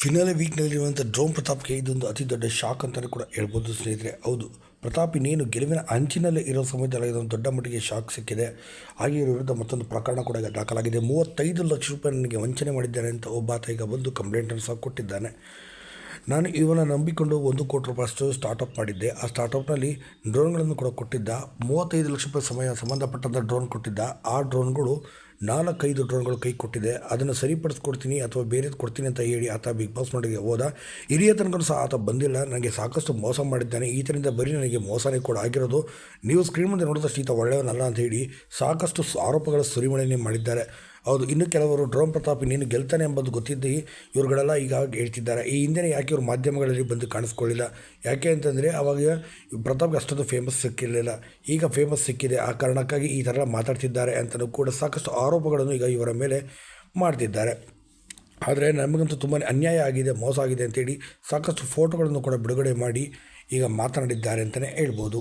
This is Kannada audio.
ಫಿನಾಲೆ ವೀಕ್ನಲ್ಲಿರುವಂಥ ಡ್ರೋನ್ ಪ್ರತಾಪ್ಗೆ ಇದೊಂದು ಅತಿ ದೊಡ್ಡ ಶಾಕ್ ಅಂತಲೇ ಕೂಡ ಹೇಳ್ಬೋದು ಸ್ನೇಹಿತರೆ. ಹೌದು, ಪ್ರತಾಪ್ ಇನ್ನೇನು ಗೆಲುವಿನ ಅಂಚಿನಲ್ಲೇ ಇರೋ ಸಮಯದಲ್ಲಿ ಇದೊಂದು ದೊಡ್ಡ ಮಟ್ಟಿಗೆ ಶಾಕ್ ಸಿಕ್ಕಿದೆ. ಹಾಗೆ ಇವ್ರ ವಿರುದ್ಧ ಮತ್ತೊಂದು ಪ್ರಕರಣ ಕೂಡ ಈಗ ದಾಖಲಾಗಿದೆ. ಮೂವತ್ತೈದು ಲಕ್ಷ ರೂಪಾಯಿ ನನಗೆ ವಂಚನೆ ಮಾಡಿದ್ದಾರೆ ಅಂತ ಒಬ್ಬಾತ ಈಗ ಬಂದು ಕಂಪ್ಲೇಂಟನ್ನು ಸಹ ಕೊಟ್ಟಿದ್ದಾನೆ. ನಾನು ಇವನ ನಂಬಿಕೊಂಡು ಒಂದು ಕೋಟಿ ರೂಪಾಯಿ ಅಷ್ಟು ಸ್ಟಾರ್ಟಪ್ ಮಾಡಿದ್ದೆ. ಆ ಸ್ಟಾರ್ಟಪ್ನಲ್ಲಿ ಡ್ರೋನ್ಗಳನ್ನು ಕೂಡ ಕೊಟ್ಟಿದ್ದ. ಮೂವತ್ತೈದು ಲಕ್ಷ ರೂಪಾಯಿ ಸಮಯ ಸಂಬಂಧಪಟ್ಟಂಥ ಡ್ರೋನ್ ಕೊಟ್ಟಿದ್ದ. ಆ ಡ್ರೋನ್ಗಳು ನಾಲ್ಕೈದು ಡ್ರೋನ್ಗಳು ಕೈ ಕೊಟ್ಟಿದೆ. ಅದನ್ನು ಸರಿಪಡಿಸ್ಕೊಡ್ತೀನಿ ಅಥವಾ ಬೇರೆದು ಕೊಡ್ತೀನಿ ಅಂತ ಹೇಳಿ ಆತ ಬಿಗ್ ಬಾಸ್ ಮನೆಗೆ ಹೋದ. ಹಿರಿಯ ತನಕ ಸಹ ಆತ ಬಂದಿಲ್ಲ. ನನಗೆ ಸಾಕಷ್ಟು ಮೋಸ ಮಾಡಿದ್ದಾನೆ. ಈತನಿಂದ ಬರೀ ನನಗೆ ಮೋಸನೇ ಕೂಡ ಆಗಿರೋದು. ನೀವು ಸ್ಕ್ರೀನ್ ಮುಂದೆ ನೋಡಿದಷ್ಟು ಈತ ಒಳ್ಳೆಯವನಲ್ಲ ಅಂತ ಹೇಳಿ ಸಾಕಷ್ಟು ಆರೋಪಗಳ ಸುರಿಮಳೆಯನ್ನೇ ಮಾಡಿದ್ದಾರೆ. ಹೌದು, ಇನ್ನು ಕೆಲವರು ಡ್ರೋಮ್ ಪ್ರತಾಪ್ ಇನ್ನೇನು ಗೆಲ್ತಾನೆ ಎಂಬುದು ಗೊತ್ತಿದ್ದು ಇವರುಗಳೆಲ್ಲ ಈಗ ಹೇಳ್ತಿದ್ದಾರೆ. ಈ ಹಿಂದೆ ಯಾಕೆ ಇವರು ಮಾಧ್ಯಮಗಳಲ್ಲಿ ಬಂದು ಕಾಣಿಸ್ಕೊಳ್ಳಿಲ್ಲ? ಯಾಕೆ ಅಂತಂದರೆ ಅವಾಗ ಪ್ರತಾಪ್ಗೆ ಅಷ್ಟೊಂದು ಫೇಮಸ್ ಸಿಕ್ಕಿರಲಿಲ್ಲ. ಈಗ ಫೇಮಸ್ ಸಿಕ್ಕಿದೆ. ಆ ಕಾರಣಕ್ಕಾಗಿ ಈ ಥರ ಮಾತಾಡ್ತಿದ್ದಾರೆ ಅಂತಲೂ ಕೂಡ ಸಾಕಷ್ಟು ಆರೋಪಗಳನ್ನು ಈಗ ಇವರ ಮೇಲೆ ಮಾಡ್ತಿದ್ದಾರೆ. ಆದರೆ ನಮಗಂತೂ ತುಂಬಾ ಅನ್ಯಾಯ ಆಗಿದೆ, ಮೋಸ ಆಗಿದೆ ಅಂತೇಳಿ ಸಾಕಷ್ಟು ಫೋಟೋಗಳನ್ನು ಕೂಡ ಬಿಡುಗಡೆ ಮಾಡಿ ಈಗ ಮಾತನಾಡಿದ್ದಾರೆ ಅಂತಲೇ ಹೇಳ್ಬೋದು.